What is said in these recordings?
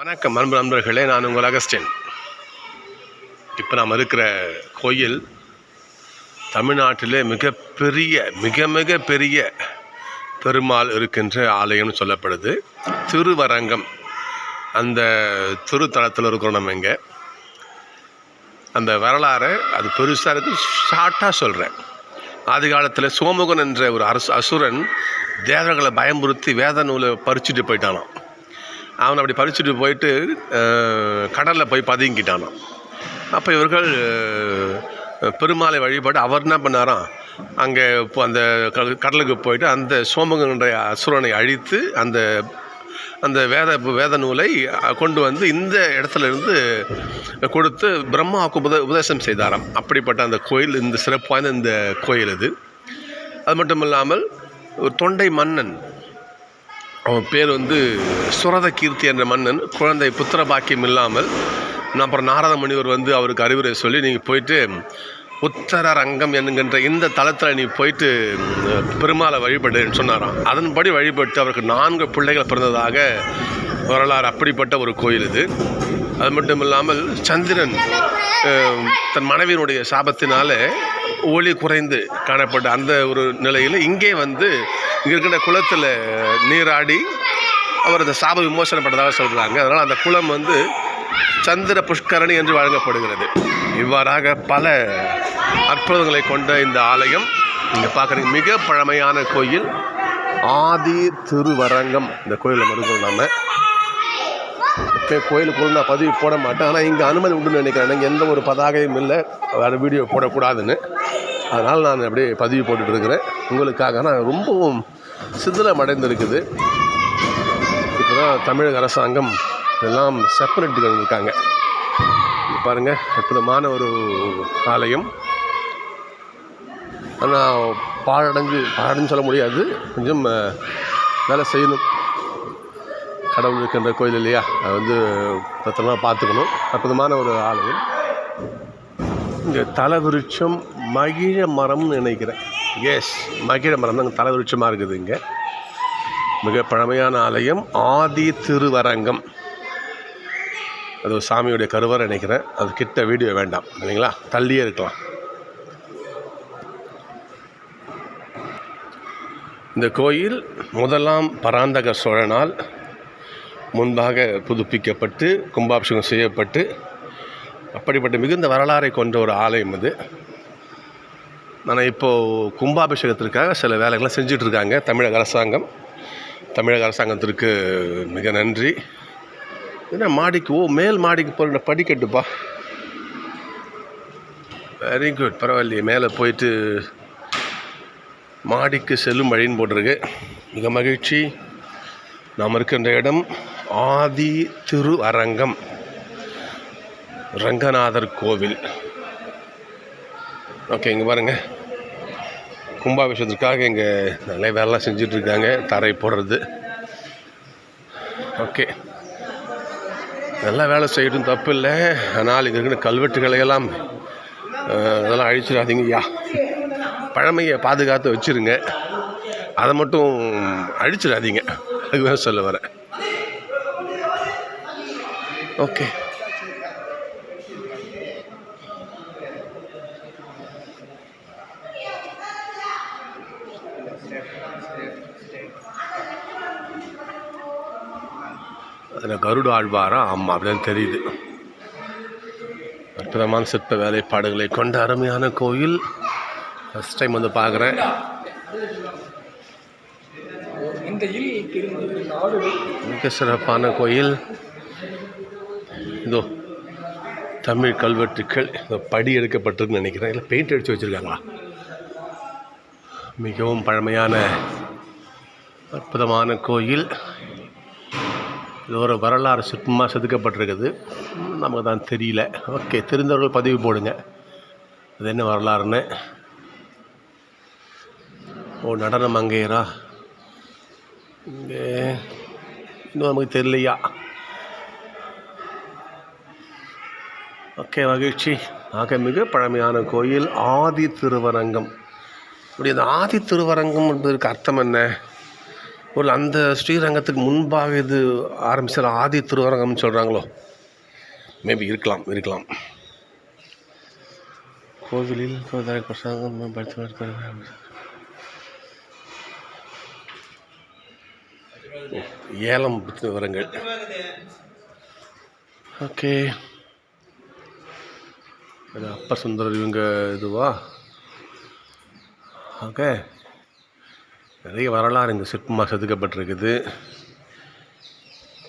வணக்கம் அன்பு நண்பர்களே நான் உங்கள் அகஸ்டின். இப்போ நாம் இருக்கிற கோயில் தமிழ்நாட்டிலே மிகப்பெரிய மிக மிக பெரிய பெருமாள் இருக்கின்ற ஆலயம்னு சொல்லப்படுது. திருவரங்கம். அந்த திருத்தலத்தில் இருக்கிறோம் நம்ம இங்கே. அந்த வரலாறை அது பெருசாக இருக்கு ஷார்ட்டாக சொல்கிறேன் ஆதி காலத்தில் சோமுகன் என்ற ஒரு அரசு அசுரன் தேவர்களை பயமுறுத்தி வேத நூலை பறிச்சுட்டு போயிட்டானாம். அவனை அப்படி பறிச்சுட்டு போயிட்டு கடலில் போய் பதுங்கிட்டானான் அப்போ இவர்கள் பெருமாளை வழிபாடு அவர் என்ன பண்ணாராம்? அங்கே இப்போ அந்த கடலுக்கு போயிட்டு அந்த சோமங்கன்ற அசுரனை அழித்து அந்த அந்த வேத வேத நூலை கொண்டு வந்து இந்த இடத்துல இருந்து கொடுத்து பிரம்மாவுக்கு உபத உபதேசம் செய்தாராம். அப்படிப்பட்ட அந்த கோயில் இந்த சிறப்பு வாய்ந்த இந்த கோயில் இது அது மட்டும் இல்லாமல் ஒரு தொண்டை மன்னன் அவன் பேர் வந்து சுரத கீர்த்தி என்ற மன்னன். குழந்தை புத்திர பாக்கியம் இல்லாமல். நான் அப்புறம் நாரத முனிவர் வந்து அவருக்கு அறிவுரை சொல்லி நீங்கள் போயிட்டு உத்தர ரங்கம் என்கின்ற இந்த தளத்தில் நீ போயிட்டு பெருமாளை வழிபடுன்னு சொன்னாராம். அதன்படி வழிபட்டு அவருக்கு நான்கு பிள்ளைகள் பிறந்ததாக வரலாறு அப்படிப்பட்ட ஒரு கோயில் இது. அது மட்டும் இல்லாமல் சந்திரன் தன் மனைவியினுடைய சாபத்தினாலே ஒளி குறைந்து காணப்பட்ட அந்த ஒரு நிலையில் இங்கே வந்து இங்கே இருக்கின்ற குளத்தில் நீராடி அவர் அந்த சாப விமோசனப்பட்டதாக சொல்கிறாங்க அதனால் அந்த குளம் வந்து சந்திர புஷ்கரணி என்று வழங்கப்படுகிறது. இவ்வாறாக பல அற்புதங்களை கொண்ட இந்த ஆலயம் நீங்கள் பார்க்குறீங்க மிக பழமையான கோயில் ஆதி திருவரங்கம். இந்த கோயிலில் மறுக்கிறோம் நாம இப்போ கோயிலுக்குள்ள நான் பதிவு போட மாட்டேன். ஆனால் இங்கே அனுமதி உண்டுன்னு நினைக்கிறேன். எந்த ஒரு பதாகையும் இல்லை. வேறு வீடியோ போடக்கூடாதுன்னு. அதனால் நான் அப்படியே பதிவு போட்டுட்ருக்கிறேன். உங்களுக்காக ஆனால் ரொம்பவும் சிதிலம் அடைந்திருக்குது இப்போ தான் தமிழக அரசாங்கம் எல்லாம் செப்பரேட்டுகள் இருக்காங்க பாருங்கள் அற்புதமான ஒரு ஆலயம். ஆனால் பாழடைஞ்சு பாழடைஞ்சு சொல்ல முடியாது. கொஞ்சம் வேலை செய்யணும். கடவுள் இருக்கின்ற கோயில் இல்லையா? அது வந்து பத்திரமா பார்த்துக்கணும். அற்புதமான ஒரு ஆலயம். இங்கே தலவிருட்சம் மகிழ மரம்னு நினைக்கிறேன். எஸ் மகிழ மரம் தான். தலவிருட்சமாக இருக்குது இங்கே. மிக பழமையான ஆலயம் ஆதி திருவரங்கம். அது ஒரு சாமியுடைய கருவறை நினைக்கிறேன். அது கிட்ட வீடியோ வேண்டாம். இல்லைங்களா? தள்ளியே இருக்கலாம். இந்த கோயில் முதலாம் பராந்தக சோழனால் முன்பாக புதுப்பிக்கப்பட்டு கும்பாபிஷேகம் செய்யப்பட்டு அப்படிப்பட்ட மிகுந்த வரலாறை கொண்ட ஒரு ஆலயம் அது. ஆனால் இப்போது கும்பாபிஷேகத்திற்காக சில வேலைகள்லாம் செஞ்சிட்ருக்காங்க தமிழக அரசாங்கம். தமிழக அரசாங்கத்திற்கு மிக நன்றி. என்ன மாடிக்கு ஓ மேல் மாடிக்கு போகிற படிக்கட்டுப்பா. வெரி குட் பரவாயில்லையே மேலே போயிட்டு மாடிக்கு செல்லும் வழின்னு போட்டிருக்கு. மிக மகிழ்ச்சி. நாம் இருக்கின்ற இடம் ஆதி திரு அரங்கம் ரங்கநாதர் கோவில். ஓகே இங்கே பாருங்கள் கும்பாபிஷேகத்துக்காக இங்கே நிறைய வேலைலாம் செஞ்சிட்ருக்காங்க. தரை போடுறது. ஓகே. நல்லா வேலை செய்யட்டும் தப்பு இல்லை. ஆனால் இங்கே இருக்கிற கல்வெட்டுகளையெல்லாம் அதெல்லாம் அழிச்சிடாதீங்க. ஐயா பழமையை பாதுகாத்து வச்சுருங்க. அதை மட்டும் அழிச்சிடாதீங்க. அதுதான் சொல்ல வரேன். ஓகே. அதில் கருட ஆழ்வாரா? ஆமாம் அப்படின்னு தெரியுது. அற்புதமான சிற்ப வேலைப்பாடுகளை கொண்ட அருமையான கோயில். ஃபஸ்ட் டைம் வந்து பார்க்குறேன். மிக சிறப்பான கோயில். இதோ தமிழ் கல்வெட்டுக்கள். இந்த படி எடுக்கப்பட்டிருக்குன்னு நினைக்கிறேன். இல்லை பெயிண்ட் அடித்து வச்சுருக்காங்களா? மிகவும் பழமையான அற்புதமான கோயில். இது ஒரு வரலாறு சிற்பமாக செதுக்கப்பட்டிருக்குது. நமக்கு தான் தெரியல. ஓகே தெரிந்தவர்கள் பதிவு போடுங்க. அது என்ன வரலாறுன்னு? ஓ நடனம் அங்கேயரா? இங்கே. இன்னும் நமக்கு தெரியலையா? ஓகே மகிழ்ச்சி. ஆக மிக பழமையான கோயில் ஆதி திருவரங்கம். இப்படி அந்த ஆதி திருவரங்கம் என்பதற்கு அர்த்தம் என்ன? ஒரு அந்த ஸ்ரீரங்கத்துக்கு முன்பாக இது ஆரம்பிச்ச ஆதி திருவரங்கம்னு சொல்கிறாங்களோ மேபி இருக்கலாம் இருக்கலாம். கோவிலில் கோதாரி பிரசாதம் படுத்து ஏலம் விவரங்கள் ஓகே. அது அப்பர் சுந்தரர் இவங்க இதுவா? ஓகே. நிறைய வரலாறு இந்த சிற்பமாக செதுக்கப்பட்டிருக்குது.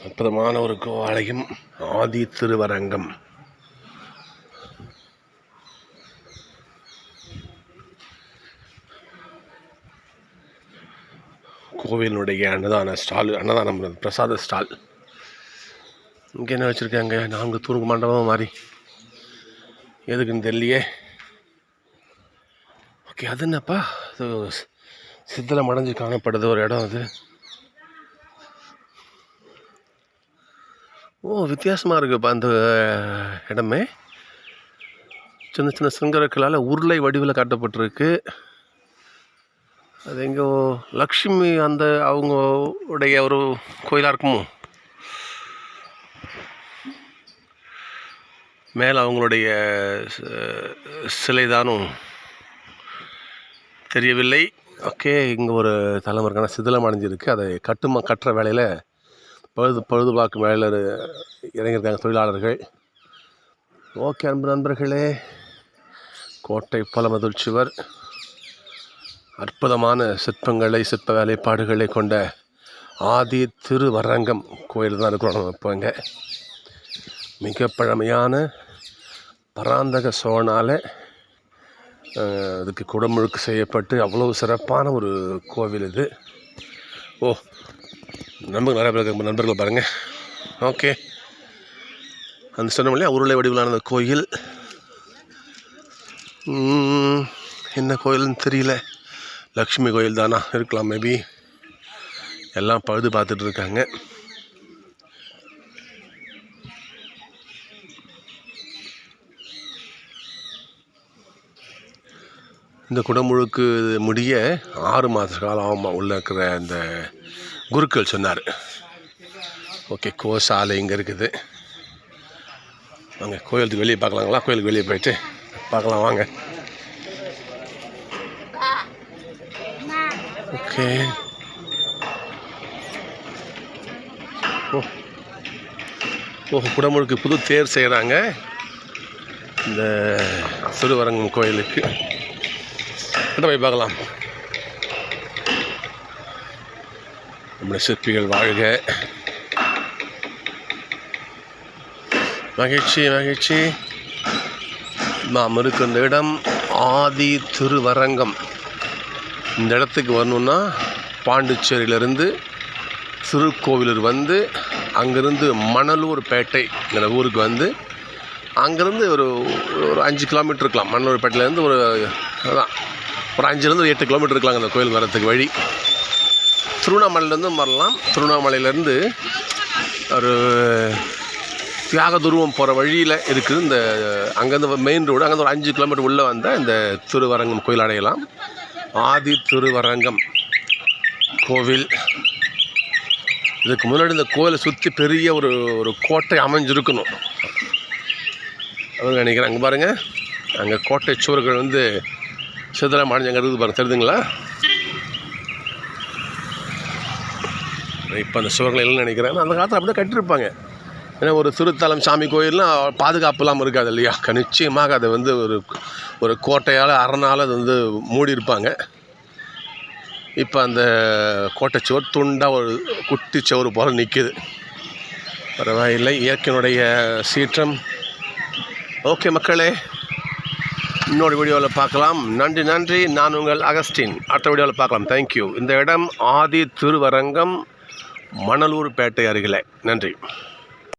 அற்புதமான ஒரு கோவாலயம் ஆதி திருவரங்கம். கோவிலினுடைய அன்னதான ஸ்டால் அன்னதானம் பிரசாத ஸ்டால். இங்கே என்ன வச்சுருக்காங்க? நான்கு தூங்கு மண்டபம் மாதிரி எதுக்குன்னு தெரியலையே. ஓகே அது என்னப்பா? சித்தலம் அடைஞ்சு காணப்படுது ஒரு இடம் அது. ஓ வித்தியாசமாக இருக்குப்பா அந்த இடமே. சின்ன சின்ன சிங்கரக்களால் உருளை வடிவில் காட்டப்பட்டிருக்கு. அது எங்கே லக்ஷ்மி அந்த அவங்க உடைய ஒரு கோயிலாக இருக்குமோ? மேலே அவங்களுடைய சிலை தானும் தெரியவில்லை. ஓகே இங்கே ஒரு தலைமுறைக்கான சிதிலம் அடைஞ்சிருக்கு. அதை கட்டுமா கட்டுற வேலையில் பழுது பழுதுபார்க்கும் வேலையில் இறங்கியிருக்காங்க தொழிலாளர்கள். ஓகே அன்பு நண்பர்களே கோட்டை பழமதுள் சுவர். அற்புதமான சிற்பங்களை சிற்ப வேலைப்பாடுகளை கொண்ட ஆதி திருவரங்கம் கோயில் தான் இருக்கிறோம் நம்ம இப்போ இங்கே. மிக பழமையான பராந்தக சோழனால் அதுக்கு குடமுழுக்கு செய்யப்பட்டு அவ்வளோ சிறப்பான ஒரு கோவில் இது. ஓ நண்பர்கள் நிறைய பேர் நண்பர்கள் பாருங்கள் ஓகே. அந்த சொன்னோம் இல்லையா உருளை வடிவிலான அந்த கோயில்? என்ன கோயில்னு தெரியல. லக்ஷ்மி கோயில் தானா இருக்கலாம் மேபி எல்லாம் பழுது பார்த்துட்டு இருக்காங்க. இந்த குடமுழுக்கு முடிய ஆறு மாத காலம் ஆகுமா உள்ளே இருக்கிற இந்த குருக்கள் சொன்னார். ஓகே கோசாலை இங்கே இருக்குது. வாங்க கோயிலுக்கு வெளியே பார்க்கலாங்களா? கோயிலுக்கு வெளியே போயிட்டு பார்க்கலாம் வாங்க. ஓகே. ஓ. ஓ குடமுழுக்கு புது தேர் செய்கிறாங்க இந்த சிறுவரங்கம் கோயிலுக்கு. கிட்ட போய் பார்க்கலாம். நம்முடைய சிற்பிகள் வாழ்க. மகிழ்ச்சி மகிழ்ச்சி. நாம் இருக்கின்ற இடம் ஆதி திருவரங்கம். இந்த இடத்துக்கு வரணுன்னா பாண்டிச்சேரியிலிருந்து திருக்கோவிலூர் வந்து அங்கேருந்து மணலூர் பேட்டைங்கிற ஊருக்கு வந்து அங்கேருந்து ஒரு ஒரு அஞ்சு கிலோமீட்டர் இருக்கலாம். மணலூர் பேட்டையிலேருந்து ஒரு அதான் ஒரு அஞ்சுலேருந்து எட்டு கிலோமீட்டர் இருக்கலாங்க அந்த கோயில் வரத்துக்கு வழி. திருவண்ணாமலையிலேருந்து வரலாம் திருவண்ணாமலையிலேருந்து ஒரு தியாக துருவம் போகிற வழியில் இருக்குது இந்த அங்கேருந்து மெயின் ரோடு அங்கேருந்து ஒரு அஞ்சு கிலோமீட்டர் உள்ளே வந்தால் இந்த திருவரங்கம் கோயில் அடையலாம். ஆதி திருவரங்கம் கோவில். இதுக்கு முன்னாடி இந்த கோயிலை சுற்றி பெரிய ஒரு ஒரு கோட்டை அமைஞ்சிருக்கணும். அவங்க நினைக்கிறேன். அங்கே பாருங்கள் அங்கே கோட்டை சுவர்கள் வந்து சிதறம் அடைஞ்சு இருக்குது பாருங்க தெரியுதுங்களா? இப்போ அந்த சுவர்கள் எல்லாம் நினைக்கிறேன். அந்த காலத்தில் அப்படியே கட்டியிருப்பாங்க ஏன்னா ஒரு திருத்தலம் சாமி கோயில்லாம் பாதுகாப்பு இல்லாமல் இருக்காது இல்லையா? நிச்சயமாக அதை வந்து ஒரு ஒரு கோட்டையால் அரணால் அது வந்து மூடி இருப்பாங்க. இப்போ அந்த கோட்டை சுவர் துண்டாக ஒரு குட்டி சுவர் போல் நிற்கிது பரவாயில்லை இயற்கையினுடைய சீற்றம். ஓகே மக்களே இன்னொரு வீடியோவில் பார்க்கலாம். நன்றி நன்றி. நான் உங்கள் அகஸ்டின். அடுத்த வீடியோவில் பார்க்கலாம். தேங்க்யூ இந்த இடம் ஆதி திருவரங்கம் மணலூர் பேட்டை அருகிலே. நன்றி.